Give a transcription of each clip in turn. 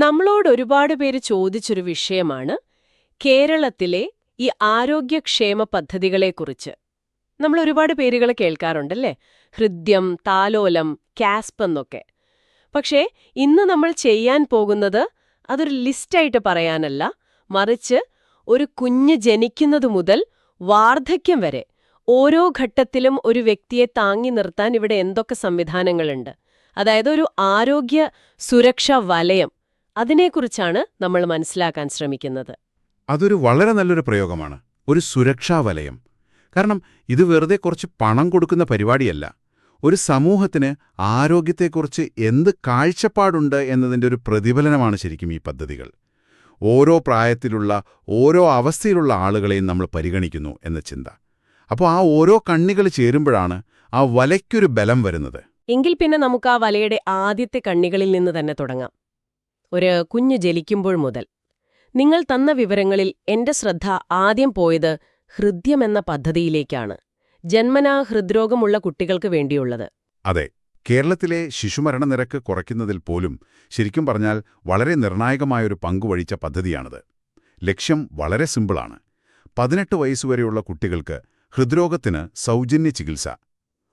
നമ്മളോട് ഒരുപാട് പേര് ചോദിച്ചൊരു വിഷയമാണ് കേരളത്തിലെ ഈ ആരോഗ്യക്ഷേമ പദ്ധതികളെക്കുറിച്ച്. നമ്മൾ ഒരുപാട് പേരുകൾ കേൾക്കാറുണ്ടല്ലേ? ഹൃദ്യം താലോലം കാസ്പ് എന്നൊക്കെ. പക്ഷേ ഇന്ന് നമ്മൾ ചെയ്യാൻ പോകുന്നത് അതൊരു ലിസ്റ്റായിട്ട് പറയാനല്ല മറിച്ച് ഒരു കുഞ്ഞ് ജനിക്കുന്നതു മുതൽ വാർദ്ധക്യം വരെ ഓരോ ഘട്ടത്തിലും ഒരു വ്യക്തിയെ താങ്ങി നിർത്താൻ ഇവിടെ എന്തൊക്കെ സംവിധാനങ്ങളുണ്ട്? അതായത് ഒരു ആരോഗ്യ സുരക്ഷാ വലയം അതിനെക്കുറിച്ചാണ് നമ്മൾ മനസ്സിലാക്കാൻ ശ്രമിക്കുന്നത്. അതൊരു വളരെ നല്ലൊരു പ്രയോഗമാണ്. ഒരു സുരക്ഷാ വലയം. കാരണം ഇത് വെറുതെ കുറച്ച് പണം കൊടുക്കുന്ന പരിപാടിയല്ല. ഒരു സമൂഹത്തിന് ആരോഗ്യത്തെക്കുറിച്ച് എന്ത് കാഴ്ചപ്പാടുണ്ട് എന്നതിന്റെ ഒരു പ്രതിഫലനമാണ് ശരിക്കും ഈ പദ്ധതികൾ. ഓരോ പ്രായത്തിലുള്ള ഓരോ അവസ്ഥയിലുള്ള ആളുകളെയും നമ്മൾ പരിഗണിക്കുന്നു എന്ന ചിന്ത. അപ്പോൾ ആ ഓരോ കണ്ണികൾ ചേരുമ്പോഴാണ് ആ വലയ്ക്കൊരു ബലം വരുന്നത്. എങ്കിൽ പിന്നെ നമുക്ക് ആ വലയുടെ ആദ്യത്തെ കണ്ണികളിൽ നിന്ന് തന്നെ തുടങ്ങാം. ഒരു കുഞ്ഞ് ജലിക്കുമ്പോൾ മുതൽ. നിങ്ങൾ തന്ന വിവരങ്ങളിൽ എന്റെ ശ്രദ്ധ ആദ്യം പോയത് ഹൃദ്യമെന്ന പദ്ധതിയിലേക്കാണ്. ജന്മനാ ഹൃദ്രോഗമുള്ള കുട്ടികൾക്ക് വേണ്ടിയുള്ളത്. അതെ കേരളത്തിലെ ശിശുമരണ നിരക്ക് കുറയ്ക്കുന്നതിൽ പോലും ശരിക്കും പറഞ്ഞാൽ വളരെ നിർണായകമായൊരു പങ്കുവഴിച്ച പദ്ധതിയാണിത്. ലക്ഷ്യം വളരെ സിമ്പിളാണ്. പതിനെട്ട് വയസ്സുവരെയുള്ള കുട്ടികൾക്ക് ഹൃദ്രോഗത്തിന് സൗജന്യ ചികിത്സ.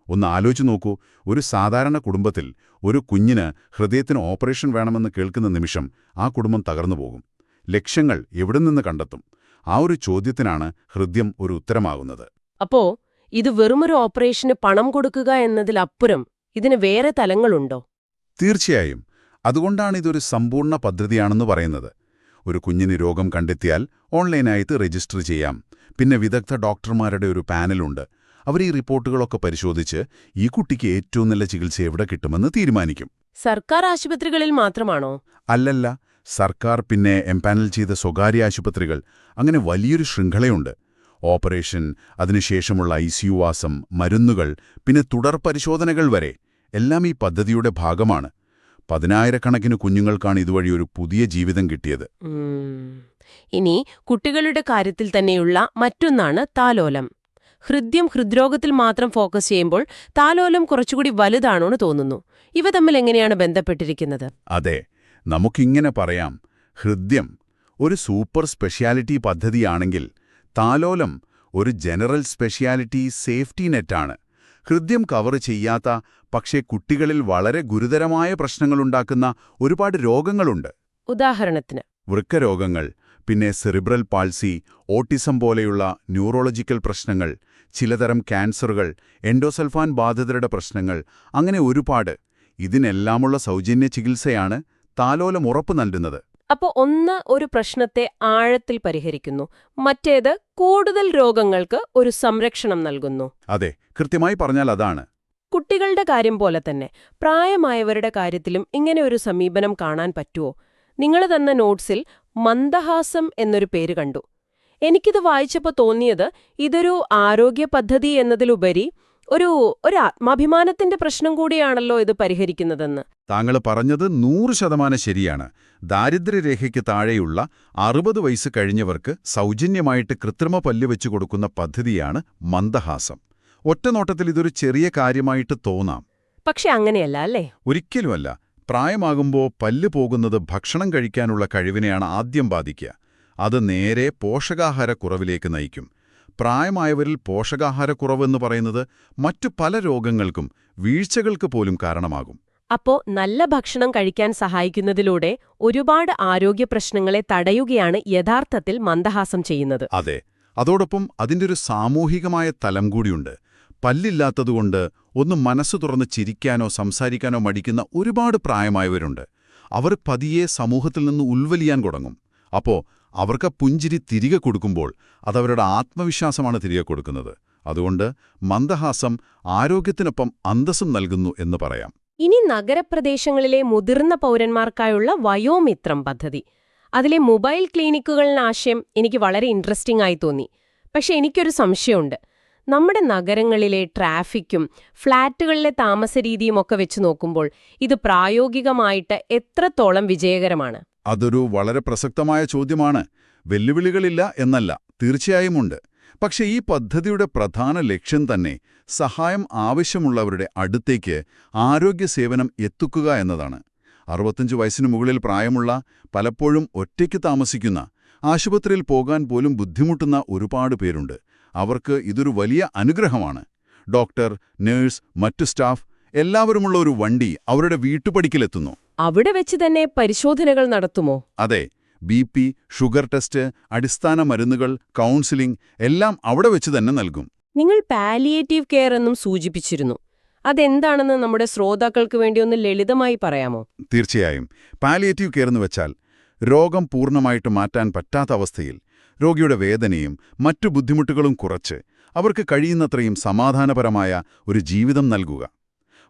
ഒന്ന് ആലോചിച്ചു നോക്കൂ ഒരു സാധാരണ കുടുംബത്തിൽ ഒരു കുഞ്ഞിന് ഹൃദയത്തിന് ഓപ്പറേഷൻ വേണമെന്ന് കേൾക്കുന്ന നിമിഷം ആ കുടുംബം തകർന്നുപോകും ലക്ഷ്യങ്ങൾ എവിടെ നിന്ന് കണ്ടെത്തും? ആ ഒരു ചോദ്യത്തിനാണ് ഹൃദ്യം ഒരു ഉത്തരമാകുന്നത്. അപ്പോ ഇത് വെറുമൊരു ഓപ്പറേഷന് പണം കൊടുക്കുക എന്നതിലപ്പുറം ഇതിന് വേറെ തലങ്ങളുണ്ടോ? തീർച്ചയായും. അതുകൊണ്ടാണ് ഇതൊരു സമ്പൂർണ പദ്ധതിയാണെന്ന് പറയുന്നത്. ഒരു കുഞ്ഞിന് രോഗം കണ്ടെത്തിയാൽ ഓൺലൈനായിട്ട് രജിസ്റ്റർ ചെയ്യാം. പിന്നെ വിദഗ്ധ ഡോക്ടർമാരുടെ ഒരു പാനലുണ്ട്. അവർ ഈ റിപ്പോർട്ടുകളൊക്കെ പരിശോധിച്ച് ഈ കുട്ടിക്ക് ഏറ്റവും നല്ല ചികിത്സ എവിടെ കിട്ടുമെന്ന് തീരുമാനിക്കും. സർക്കാർ ആശുപത്രികളിൽ മാത്രമാണോ? അല്ലല്ല സർക്കാർ പിന്നെ എംപാനൽ ചെയ്ത സ്വകാര്യ ആശുപത്രികൾ. അങ്ങനെ വലിയൊരു ശൃംഖലയുണ്ട്. ഓപ്പറേഷൻ അതിനുശേഷമുള്ള ഐ വാസം മരുന്നുകൾ പിന്നെ തുടർ പരിശോധനകൾ വരെ. എല്ലാം ഈ പദ്ധതിയുടെ ഭാഗമാണ്. പതിനായിരക്കണക്കിന് കുഞ്ഞുങ്ങൾക്കാണ് ഇതുവഴി ഒരു പുതിയ ജീവിതം കിട്ടിയത്. ഇനി കുട്ടികളുടെ കാര്യത്തിൽ തന്നെയുള്ള മറ്റൊന്നാണ് താലോലം. ഹൃദ്യം ഹൃദ്രോഗത്തിൽ മാത്രം ഫോക്കസ് ചെയ്യുമ്പോൾ താലോലം കുറച്ചുകൂടി വലുതാണോന്ന് തോന്നുന്നു. ഇവ തമ്മിൽ എങ്ങനെയാണ് ബന്ധപ്പെട്ടിരിക്കുന്നത്? അതെ നമുക്കിങ്ങനെ പറയാം. ഹൃദ്യം ഒരു സൂപ്പർ സ്പെഷ്യാലിറ്റി പദ്ധതിയാണെങ്കിൽ താലോലം ഒരു ജനറൽ സ്പെഷ്യാലിറ്റി സേഫ്റ്റി നെറ്റാണ്. ഹൃദ്യം കവർ ചെയ്യാത്ത പക്ഷേ കുട്ടികളിൽ വളരെ ഗുരുതരമായ പ്രശ്നങ്ങളുണ്ടാക്കുന്ന ഒരുപാട് രോഗങ്ങളുണ്ട്. ഉദാഹരണത്തിന്? വൃക്കരോഗങ്ങൾ പിന്നെ സെറിബ്രൽ പാൾസി ഓട്ടിസം പോലെയുള്ള ന്യൂറോളജിക്കൽ പ്രശ്നങ്ങൾ ചിലതരം ക്യാൻസറുകൾ എൻഡോസൽഫാൻ ബാധിതരുടെ പ്രശ്നങ്ങൾ അങ്ങനെ ഒരുപാട്. ഇതിനെല്ലാമുള്ള സൗജന്യ ചികിത്സയാണ് താലോലം ഉറപ്പു നൽകുന്നത്. അപ്പോൾ ഒന്ന് ഒരു പ്രശ്നത്തെ ആഴത്തിൽ പരിഹരിക്കുന്നു. മറ്റേത് കൂടുതൽ രോഗങ്ങൾക്ക് ഒരു സംരക്ഷണം നൽകുന്നു. അതെ കൃത്യമായി പറഞ്ഞാൽ അതാണ്. കുട്ടികളുടെ കാര്യം പോലെ തന്നെ പ്രായമായവരുടെ കാര്യത്തിലും ഇങ്ങനെ ഒരു സമീപനം കാണാൻ പറ്റുമോ നിങ്ങൾ തന്ന നോട്ട്സിൽ മന്ദഹാസം എന്നൊരു പേര് കണ്ടു. എനിക്കിത് വായിച്ചപ്പോൾ തോന്നിയത് ഇതൊരു ആരോഗ്യ പദ്ധതി എന്നതിലുപരി ഒരു ഒരു ആത്മാഭിമാനത്തിന്റെ പ്രശ്നം കൂടിയാണല്ലോ ഇത് പരിഹരിക്കുന്നതെന്ന്. താങ്കൾ പറഞ്ഞത് നൂറ് ശതമാനം ശരിയാണ്. ദാരിദ്ര്യരേഖയ്ക്ക് താഴെയുള്ള അറുപത് വയസ്സ് കഴിഞ്ഞവർക്ക് സൗജന്യമായിട്ട് കൃത്രിമ പല്ല് വെച്ചു കൊടുക്കുന്ന പദ്ധതിയാണ് മന്ദഹാസം. ഒറ്റനോട്ടത്തിൽ ഇതൊരു ചെറിയ കാര്യമായിട്ട് തോന്നാം. പക്ഷെ അങ്ങനെയല്ല അല്ലേ? ഒരിക്കലുമല്ല. പ്രായമാകുമ്പോൾ പല്ല് പോകുന്നത് ഭക്ഷണം കഴിക്കാനുള്ള കഴിവിനെയാണ് ആദ്യം ബാധിക്കുക. അത് നേരെ പോഷകാഹാരക്കുറവിലേക്ക് നയിക്കും. പ്രായമായവരിൽ പോഷകാഹാരക്കുറവെന്ന് പറയുന്നത് മറ്റു പല രോഗങ്ങൾക്കും വീഴ്ചകൾക്ക് പോലും കാരണമാകും. അപ്പോ നല്ല ഭക്ഷണം കഴിക്കാൻ സഹായിക്കുന്നതിലൂടെ ഒരുപാട് ആരോഗ്യ പ്രശ്നങ്ങളെ തടയുകയാണ് യഥാർത്ഥത്തിൽ മന്ദഹാസം ചെയ്യുന്നത്. അതെ അതോടൊപ്പം അതിന്റെ ഒരു സാമൂഹികമായ തലം കൂടിയുണ്ട്. പല്ലില്ലാത്തതുകൊണ്ട് ഒന്ന് മനസ്സ് തുറന്ന് ചിരിക്കാനോ സംസാരിക്കാനോ മടിക്കുന്ന ഒരുപാട് പ്രായമായവരുണ്ട്. അവർ പതിയെ സമൂഹത്തിൽ നിന്ന് ഉൾവലിയാൻ തുടങ്ങും. അപ്പോ അവർക്ക് പുഞ്ചിരി തിരികെ കൊടുക്കുമ്പോൾ അതവരുടെ ആത്മവിശ്വാസമാണ് തിരികെ കൊടുക്കുന്നത്. അതുകൊണ്ട് മന്ദഹാസം ആരോഗ്യത്തിനൊപ്പം അന്തസ്സും നൽകുന്നു എന്ന് പറയാം. ഇനി നഗരപ്രദേശങ്ങളിലെ മുതിർന്ന പൗരന്മാർക്കായുള്ള വയോമിത്രം പദ്ധതി. അതിലെ മൊബൈൽ ക്ലിനിക്കുകളുടെ ആശയം എനിക്ക് വളരെ ഇൻട്രസ്റ്റിംഗ് ആയി തോന്നി. പക്ഷെ എനിക്കൊരു സംശയമുണ്ട്. നമ്മുടെ നഗരങ്ങളിലെ ട്രാഫിക്കും ഫ്ളാറ്റുകളിലെ താമസരീതിയും ഒക്കെ വെച്ച് നോക്കുമ്പോൾ ഇത് പ്രായോഗികമായിട്ട് എത്രത്തോളം വിജയകരമാണ്? അതൊരു വളരെ പ്രസക്തമായ ചോദ്യമാണ്. വെല്ലുവിളികളില്ല എന്നല്ല തീർച്ചയായുമുണ്ട് പക്ഷേ ഈ പദ്ധതിയുടെ പ്രധാന ലക്ഷ്യം തന്നെ സഹായം ആവശ്യമുള്ളവരുടെ അടുത്തേക്ക് ആരോഗ്യ സേവനം എത്തിക്കുക എന്നതാണ്. അറുപത്തഞ്ച് വയസ്സിനു മുകളിൽ പ്രായമുള്ള പലപ്പോഴും ഒറ്റയ്ക്ക് താമസിക്കുന്ന ആശുപത്രിയിൽ പോകാൻ പോലും ബുദ്ധിമുട്ടുന്ന ഒരുപാട് പേരുണ്ട്. അവർക്ക് ഇതൊരു വലിയ അനുഗ്രഹമാണ്. ഡോക്ടർ നേഴ്സ് മറ്റു സ്റ്റാഫ് എല്ലാവരുമുള്ള ഒരു വണ്ടി അവരുടെ വീട്ടുപടിക്കലെത്തുന്നു. അവിടെ വെച്ച് തന്നെ പരിശോധനകൾ നടത്തുമോ? അതെ ബി പി ഷുഗർ ടെസ്റ്റ് അടിസ്ഥാന മരുന്നുകൾ കൗൺസിലിംഗ് എല്ലാം അവിടെ വെച്ച് തന്നെ നൽകും. നിങ്ങൾ പാലിയേറ്റീവ് കെയർ എന്നും സൂചിപ്പിച്ചിരുന്നു. അതെന്താണെന്ന് നമ്മുടെ ശ്രോതാക്കൾക്ക് വേണ്ടി ഒന്ന് ലളിതമായി പറയാമോ? തീർച്ചയായും. പാലിയേറ്റീവ് കെയർ എന്ന് വെച്ചാൽ രോഗം പൂർണമായിട്ട് മാറ്റാൻ പറ്റാത്ത അവസ്ഥയിൽ രോഗിയുടെ വേദനയും മറ്റു ബുദ്ധിമുട്ടുകളും കുറച്ച് അവർക്ക് കഴിയുന്നത്രയും സമാധാനപരമായ ഒരു ജീവിതം നൽകുക.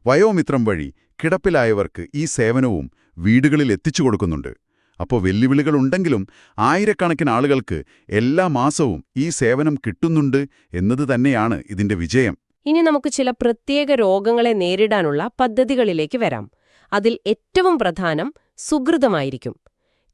വയോമിത്രം വഴി കിടപ്പിലായവർക്ക് ഈ സേവനവും വീടുകളിൽ എത്തിച്ചു കൊടുക്കുന്നുണ്ട്. അപ്പോൾ വെല്ലുവിളികളുണ്ടെങ്കിലും ആയിരക്കണക്കിന് ആളുകൾക്ക് എല്ലാ മാസവും ഈ സേവനം കിട്ടുന്നുണ്ട് എന്നത് തന്നെയാണ് ഇതിന്റെ വിജയം. ഇനി നമുക്ക് ചില പ്രത്യേക രോഗങ്ങളെ നേരിടാനുള്ള പദ്ധതികളിലേക്ക് വരാം. അതിൽ ഏറ്റവും പ്രധാനം സുഹൃതമായിരിക്കും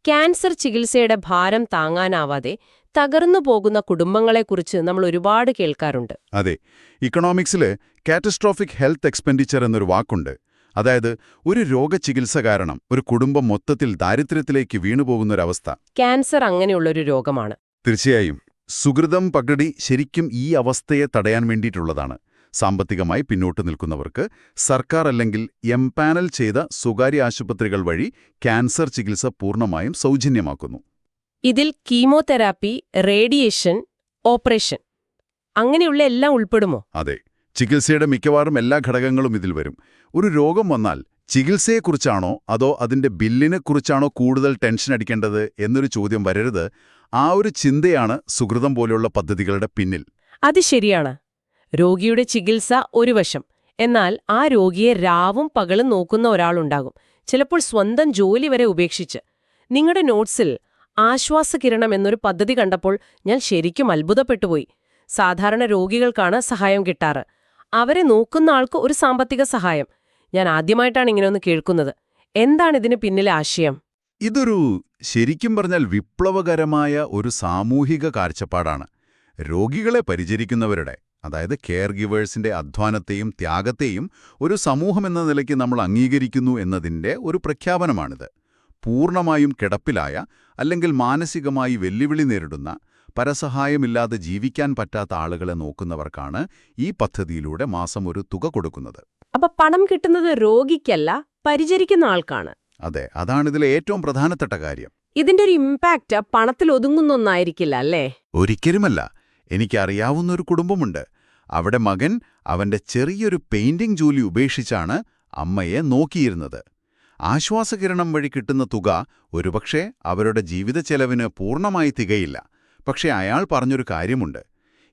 ക്യാൻസർ ചികിത്സയുടെ ഭാരം താങ്ങാനാവാതെ തകർന്നു പോകുന്ന കുടുംബങ്ങളെക്കുറിച്ച് നമ്മൾ ഒരുപാട് കേൾക്കാറുണ്ട്. അതെ ഇക്കണോമിക്സിൽ കാറ്റസ്ട്രോഫിക് ഹെൽത്ത് എക്സ്പെൻഡിച്ചർ എന്നൊരു വാക്കുണ്ട്. അതായത് ഒരു രോഗചികിത്സ കാരണം ഒരു കുടുംബം മൊത്തത്തിൽ ദാരിദ്ര്യത്തിലേക്ക് വീണുപോകുന്നൊരവസ്ഥ. ക്യാൻസർ അങ്ങനെയുള്ളൊരു രോഗമാണ്. തീർച്ചയായും സുഹൃതം പകടി ശരിക്കും ഈ അവസ്ഥയെ തടയാൻ വേണ്ടിയിട്ടുള്ളതാണ്. സാമ്പത്തികമായി പിന്നോട്ട് നിൽക്കുന്നവർക്ക് സർക്കാർ അല്ലെങ്കിൽ എംപാനൽ ചെയ്ത സ്വകാര്യ ആശുപത്രികൾ വഴി ക്യാൻസർ ചികിത്സ പൂർണമായും സൗജന്യമാക്കുന്നു. ഇതിൽ കീമോതെറാപ്പി റേഡിയേഷൻ ഓപ്പറേഷൻ അങ്ങനെയുള്ള എല്ലാം ഉൾപ്പെടുമോ? അതെ. ചികിത്സയുടെ മിക്കവാറും എല്ലാ ഘടകങ്ങളും ഇതിൽ വരും. ഒരു രോഗം വന്നാൽ ചികിത്സയെക്കുറിച്ചാണോ അതോ അതിന്റെ ബില്ലിനെക്കുറിച്ചാണോ കൂടുതൽ ടെൻഷൻ അടിക്കേണ്ടത് എന്നൊരു ചോദ്യം വരരുത്. ആ ഒരു ചിന്തയാണ് സുഹൃതം പോലെയുള്ള പദ്ധതികളുടെ പിന്നിൽ. അത് ശരിയാണ്. രോഗിയുടെ ചികിത്സ ഒരു വശം. എന്നാൽ ആ രോഗിയെ രാവും പകലും നോക്കുന്ന ഒരാളുണ്ടാകും. ചിലപ്പോൾ സ്വന്തം ജോലി വരെ ഉപേക്ഷിച്ച്. നിങ്ങളുടെ നോട്ട്സിൽ ആശ്വാസകിരണം എന്നൊരു പദ്ധതി കണ്ടപ്പോൾ ഞാൻ ശരിക്കും അത്ഭുതപ്പെട്ടുപോയി. സാധാരണ രോഗികൾക്കാണ് സഹായം കിട്ടാറ്. അവരെ നോക്കുന്ന ആൾക്ക് ഒരു സാമ്പത്തിക സഹായം. ഞാൻ ആദ്യമായിട്ടാണ് ഇങ്ങനെയൊന്ന് കേൾക്കുന്നത്. എന്താണ് ഇതിന് പിന്നിലെ ആശയം? ഇതൊരു ശരിക്കും പറഞ്ഞാൽ വിപ്ലവകരമായ ഒരു സാമൂഹിക കാഴ്ചപ്പാടാണ്. രോഗികളെ പരിചരിക്കുന്നവരുടെ അതായത് കെയർ ഗിവേഴ്സിന്റെ അധ്വാനത്തെയും ത്യാഗത്തെയും ഒരു സമൂഹം എന്ന നിലയ്ക്ക് നമ്മൾ അംഗീകരിക്കുന്നു എന്നതിന്റെ ഒരു പ്രഖ്യാപനമാണിത്. പൂർണമായും കിടപ്പിലായ അല്ലെങ്കിൽ മാനസികമായി വെല്ലുവിളി നേരിടുന്ന പരസഹായമില്ലാതെ ജീവിക്കാൻ പറ്റാത്ത ആളുകളെ നോക്കുന്നവർക്കാണ് ഈ പദ്ധതിയിലൂടെ മാസം ഒരു തുക കൊടുക്കുന്നത്. അപ്പൊ പണം കിട്ടുന്നത് രോഗിക്കല്ല പരിചരിക്കുന്ന ആൾക്കാണ്. അതെ അതാണ് ഇതിലെ ഏറ്റവും പ്രധാനപ്പെട്ട കാര്യം. ഇതിന്റെ ഒരു ഇമ്പാക്റ്റ് പണത്തിൽ ഒതുങ്ങുന്നൊന്നായിരിക്കില്ല അല്ലേ? ഒരിക്കലുമല്ല. എനിക്കറിയാവുന്ന ഒരു കുടുംബമുണ്ട്. അവിടെ മകൻ അവന്റെ ചെറിയൊരു പെയിന്റിംഗ് ജോലി ഉപേക്ഷിച്ചാണ് അമ്മയെ നോക്കിയിരുന്നത്. ആശ്വാസകിരണം വഴി കിട്ടുന്ന തുക ഒരുപക്ഷെ അവരുടെ ജീവിത ചെലവിന് പൂർണമായി തികയില്ല. പക്ഷെ അയാൾ പറഞ്ഞൊരു കാര്യമുണ്ട്.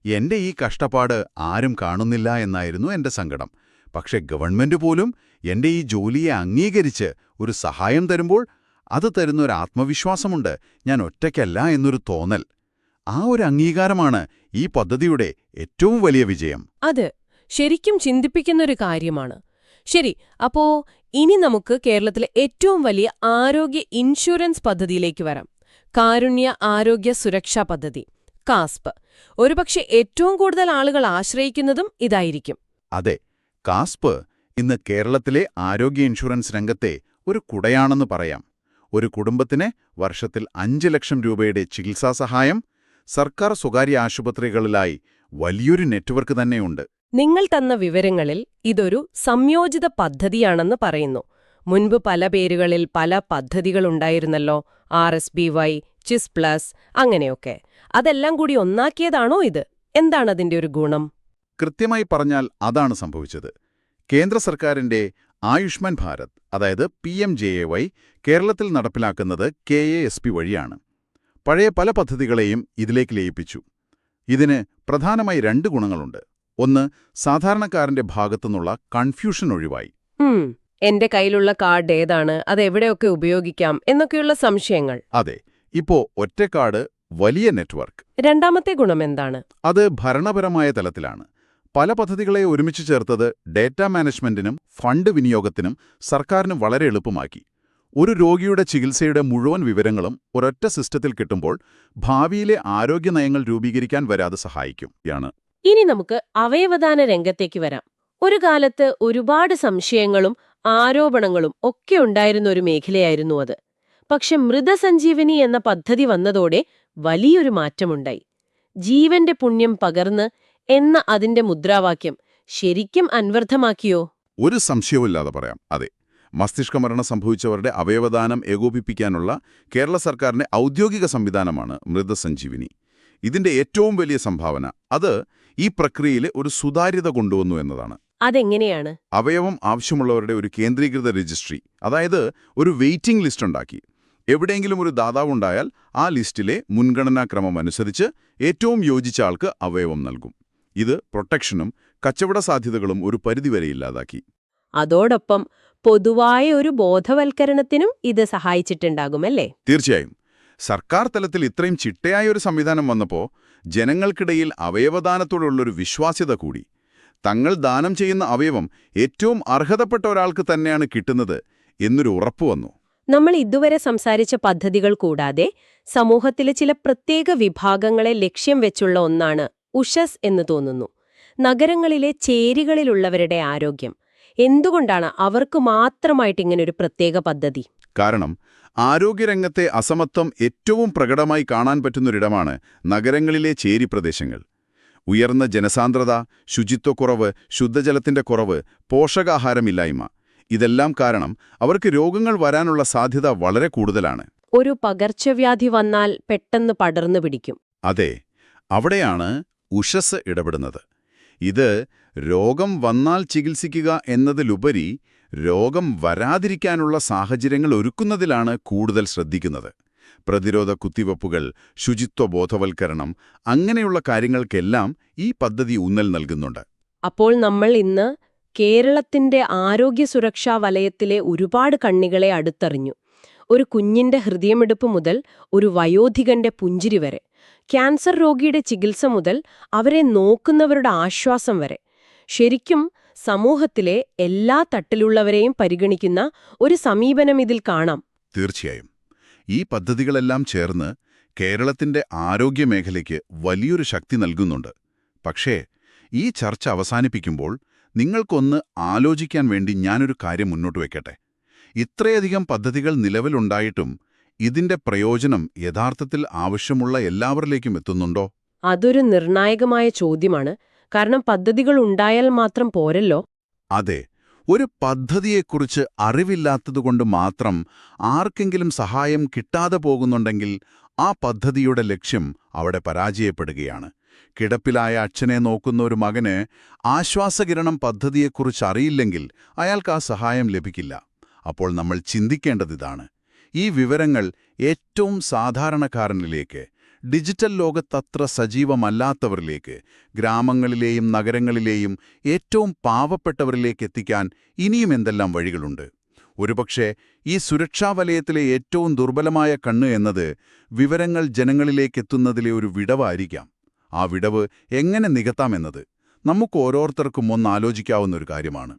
എന്റെ ഈ കഷ്ടപ്പാട് ആരും കാണുന്നില്ല എന്നായിരുന്നു എന്റെ സങ്കടം. പക്ഷെ ഗവൺമെന്റ് പോലും എന്റെ ഈ ജോലിയെ അംഗീകരിച്ച് ഒരു സഹായം തരുമ്പോൾ അത് തരുന്നൊരു ആത്മവിശ്വാസമുണ്ട്. ഞാൻ ഒറ്റയ്ക്കല്ല എന്നൊരു തോന്നൽ. ആ ഒരു അംഗീകാരമാണ് ഈ പദ്ധതിയുടെ ഏറ്റവും വലിയ വിജയം. അത് ശരിക്കും ചിന്തിപ്പിക്കുന്നൊരു കാര്യമാണ്. ശരി അപ്പോ ഇനി നമുക്ക് കേരളത്തിലെ ഏറ്റവും വലിയ ആരോഗ്യ ഇൻഷുറൻസ് പദ്ധതിയിലേക്ക് വരാം. കാരുണ്യ ആരോഗ്യ സുരക്ഷാ പദ്ധതി കാസ്പ്. ഒരുപക്ഷെ ഏറ്റവും കൂടുതൽ ആളുകൾ ആശ്രയിക്കുന്നതും ഇതായിരിക്കും. അതെ കാസ്പ് ഇന്ന് കേരളത്തിലെ ആരോഗ്യ ഇൻഷുറൻസ് രംഗത്തെ ഒരു കുടയാണെന്ന് പറയാം. ഒരു കുടുംബത്തിന് വർഷത്തിൽ അഞ്ച് ലക്ഷം രൂപയുടെ ചികിത്സാ സഹായം സർക്കാർ സ്വകാര്യ ആശുപത്രികളിലായി വലിയൊരു നെറ്റ്വർക്ക് തന്നെയുണ്ട്. നിങ്ങൾ തന്ന വിവരങ്ങളിൽ ഇതൊരു സംയോജിത പദ്ധതിയാണെന്ന് പറയുന്നു. മുൻപ് പല പേരുകളിൽ പല പദ്ധതികളുണ്ടായിരുന്നല്ലോ R S B Y CHIS plus അങ്ങനെയൊക്കെ. അതെല്ലാം കൂടി ഒന്നാക്കിയതാണോ ഇത്? എന്താണ് അതിന്റെ ഒരു ഗുണം? കൃത്യമായി പറഞ്ഞാൽ അതാണ് സംഭവിച്ചത്. കേന്ദ്ര സർക്കാരിന്റെ ആയുഷ്മാൻ ഭാരത് അതായത് P M J A Y കേരളത്തിൽ നടപ്പിലാക്കുന്നത് കെ എ എസ് പി വഴിയാണ്. പഴയ പല പദ്ധതികളെയും ഇതിലേക്ക് ലയിപ്പിച്ചു. ഇതിന് പ്രധാനമായി രണ്ട് ഗുണങ്ങളുണ്ട്. ഒന്ന് സാധാരണക്കാരന്റെ ഭാഗത്തുനിന്നുള്ള കൺഫ്യൂഷൻ ഒഴിവായി. എന്റെ കയ്യിലുള്ള കാർഡ് ഏതാണ്? അത് എവിടെയൊക്കെ ഉപയോഗിക്കാം? എന്നൊക്കെയുള്ള സംശയങ്ങൾ. അതെ ഇപ്പോ ഒറ്റ കാർഡ് വലിയ നെറ്റ്വർക്ക് രണ്ടാമത്തെ ഗുണം എന്താണ്? അത് ഭരണപരമായ തലത്തിലാണ്. പല പദ്ധതികളെ ഒരുമിച്ച് ചേർത്തത് ഡേറ്റാ മാനേജ്മെന്റിനും ഫണ്ട് വിനിയോഗത്തിനും സർക്കാരിന് വളരെ എളുപ്പമാക്കി. ഒരു രോഗിയുടെ ചികിത്സയുടെ മുഴുവൻ വിവരങ്ങളും ഒരൊറ്റ സിസ്റ്റത്തിൽ കിട്ടുമ്പോൾ ഭാവിയിലെ ആരോഗ്യ നയങ്ങൾ രൂപീകരിക്കാൻ വരാതെ സഹായിക്കും ഇനി നമുക്ക് അവയവദാന രംഗത്തേക്ക് വരാം. ഒരു കാലത്ത് ഒരുപാട് സംശയങ്ങളും ആരോപണങ്ങളും ഒക്കെ ഉണ്ടായിരുന്ന ഒരു മേഖലയായിരുന്നു അത്. പക്ഷെ മൃതസഞ്ജീവനി എന്ന പദ്ധതി വന്നതോടെ വലിയൊരു മാറ്റമുണ്ടായി. ജീവന്റെ പുണ്യം പകർന്ന് എന്ന അതിന്റെ മുദ്രാവാക്യം ശരിക്കും അൻവർത്ഥമാക്കിയോ? ഒരു സംശയവുമില്ലാതെ പറയാം. അതെ മസ്തിഷ്കമരണം സംഭവിച്ചവരുടെ അവയവദാനം ഏകോപിപ്പിക്കാനുള്ള കേരള സർക്കാരിന്റെ ഔദ്യോഗിക സംവിധാനമാണ് മൃതസഞ്ജീവിനി. ഇതിന്റെ ഏറ്റവും വലിയ സംഭാവന. അത് ഈ പ്രക്രിയയിൽ ഒരു സുതാര്യത കൊണ്ടുവന്നു എന്നതാണ്. അതെങ്ങനെയാണ്? അവയവം ആവശ്യമുള്ളവരുടെ ഒരു കേന്ദ്രീകൃത രജിസ്ട്രി അതായത് ഒരു വെയിറ്റിംഗ് ലിസ്റ്റ് ഉണ്ടാക്കി. എവിടെയെങ്കിലും ഒരു ദാതാവുണ്ടായാൽ ആ ലിസ്റ്റിലെ മുൻഗണനാക്രമം അനുസരിച്ച് ഏറ്റവും യോജിച്ച ആൾക്ക് അവയവം നൽകും. ഇത് പ്രൊട്ടക്ഷനും കച്ചവട സാധ്യതകളും ഒരു പരിധിവരെ ഇല്ലാതാക്കി. അതോടൊപ്പം പൊതുവായ ഒരു ബോധവൽക്കരണത്തിനും ഇത് സഹായിച്ചിട്ടുണ്ടാകുമല്ലേ? തീർച്ചയായും. സർക്കാർ തലത്തിൽ ഇത്രയും ചിട്ടയായ ഒരു സംവിധാനം വന്നപ്പോൾ ജനങ്ങൾക്കിടയിൽ അവയവദാനത്തോടുള്ളൊരു വിശ്വാസ്യത കൂടി. തങ്ങൾ ദാനം ചെയ്യുന്ന അവയവം ഏറ്റവും അർഹതപ്പെട്ട ഒരാൾക്ക് തന്നെയാണ് കിട്ടുന്നത് എന്നൊരു ഉറപ്പ് വന്നു. നമ്മൾ ഇതുവരെ സംസാരിച്ച പദ്ധതികൾ കൂടാതെ സമൂഹത്തിലെ ചില പ്രത്യേക വിഭാഗങ്ങളെ ലക്ഷ്യം വെച്ചുള്ള ഒന്നാണ് ഉഷസ് എന്ന് തോന്നുന്നു. നഗരങ്ങളിലെ ചേരികളിലുള്ളവരുടെ ആരോഗ്യം. എന്തുകൊണ്ടാണ് അവർക്ക് മാത്രമായിട്ട് ഇങ്ങനെ ഒരു പ്രത്യേക പദ്ധതി? കാരണം ആരോഗ്യരംഗത്തെ അസമത്വം ഏറ്റവും പ്രകടമായി കാണാൻ പറ്റുന്നൊരിടമാണ് നഗരങ്ങളിലെ ചേരി പ്രദേശങ്ങൾ. ഉയർന്ന ജനസാന്ദ്രത ശുചിത്വക്കുറവ് ശുദ്ധജലത്തിന്റെ കുറവ് പോഷകാഹാരമില്ലായ്മ ഇതെല്ലാം കാരണം അവർക്ക് രോഗങ്ങൾ വരാനുള്ള സാധ്യത വളരെ കൂടുതലാണ്. ഒരു പകർച്ചവ്യാധി വന്നാൽ പെട്ടെന്ന് പടർന്നു പിടിക്കും. അതെ അവിടെയാണ് ഉഷസ് ഇടപെടുന്നത്. ഇത് രോഗം വന്നാൽ ചികിത്സിക്കുക എന്നതിലുപരി രോഗം വരാതിരിക്കാനുള്ള സാഹചര്യങ്ങൾ ഒരുക്കുന്നതിലാണ് കൂടുതൽ ശ്രദ്ധിക്കുന്നത്. പ്രതിരോധ കുത്തിവയ്പ്പുകൾ ശുചിത്വ ബോധവൽക്കരണം അങ്ങനെയുള്ള കാര്യങ്ങൾക്കെല്ലാം ഈ പദ്ധതി ഊന്നൽ നൽകുന്നുണ്ട്. അപ്പോൾ നമ്മൾ ഇന്ന് കേരളത്തിന്റെ ആരോഗ്യ സുരക്ഷാ വലയത്തിലെ ഒരുപാട് കണ്ണികളെ അടുത്തറിഞ്ഞു. ഒരു കുഞ്ഞിന്റെ ഹൃദയമെടുപ്പ് മുതൽ ഒരു വയോധികന്റെ പുഞ്ചിരി വരെ. ക്യാൻസർ രോഗിയുടെ ചികിത്സ മുതൽ അവരെ നോക്കുന്നവരുടെ ആശ്വാസം വരെ. ശരിക്കും സമൂഹത്തിലെ എല്ലാ തട്ടിലുള്ളവരെയും പരിഗണിക്കുന്ന ഒരു സമീപനം ഇതിൽ കാണാം. തീർച്ചയായും. ഈ പദ്ധതികളെല്ലാം ചേർന്ന് കേരളത്തിന്റെ ആരോഗ്യമേഖലയ്ക്ക് വലിയൊരു ശക്തി നൽകുന്നുണ്ട്. പക്ഷേ ഈ ചർച്ച അവസാനിപ്പിക്കുമ്പോൾ നിങ്ങൾക്കൊന്ന് ആലോചിക്കാൻ വേണ്ടി ഞാനൊരു കാര്യം മുന്നോട്ട് വയ്ക്കട്ടെ ഇത്രയധികം പദ്ധതികൾ നിലവിലുണ്ടായിട്ടും ഇതിന്റെ പ്രയോജനം യഥാർത്ഥത്തിൽ ആവശ്യമുള്ള എല്ലാവരിലേക്കും എത്തുന്നുണ്ടോ? അതൊരു നിർണായകമായ ചോദ്യമാണ്. കാരണം പദ്ധതികൾ ഉണ്ടായാൽ മാത്രം പോരല്ലോ? അതെ. ഒരു പദ്ധതിയെക്കുറിച്ച് അറിവില്ലാത്തതുകൊണ്ട് മാത്രം ആർക്കെങ്കിലും സഹായം കിട്ടാതെ പോകുന്നുണ്ടെങ്കിൽ ആ പദ്ധതിയുടെ ലക്ഷ്യം അവിടെ പരാജയപ്പെടുകയാണ്. കിടപ്പിലായ അച്ഛനെ നോക്കുന്ന ഒരു മകന് ആശ്വാസകിരണം പദ്ധതിയെക്കുറിച്ച് അറിയില്ലെങ്കിൽ അയാൾക്ക് ആ സഹായം ലഭിക്കില്ല. അപ്പോൾ നമ്മൾ ചിന്തിക്കേണ്ടതിതാണ്. ഈ വിവരങ്ങൾ ഏറ്റവും സാധാരണക്കാരനിലേക്ക് ഡിജിറ്റൽ ലോകത്തത്ര സജീവമല്ലാത്തവരിലേക്ക് ഗ്രാമങ്ങളിലെയും നഗരങ്ങളിലെയും ഏറ്റവും പാവപ്പെട്ടവരിലേക്ക് എത്തിക്കാൻ ഇനിയും എന്തെല്ലാം വഴികളുണ്ട്? ഒരുപക്ഷെ ഈ സുരക്ഷാ വലയത്തിലെ ഏറ്റവും ദുർബലമായ കണ്ണ് എന്നത് വിവരങ്ങൾ ജനങ്ങളിലേക്കെത്തുന്നതിലെ ഒരു വിടവായിരിക്കാം. ആ വിടവ് എങ്ങനെ നികത്താമെന്നത്? നമുക്ക് ഓരോരുത്തർക്കും ഒന്നാലോചിക്കാവുന്ന ഒരു കാര്യമാണ്.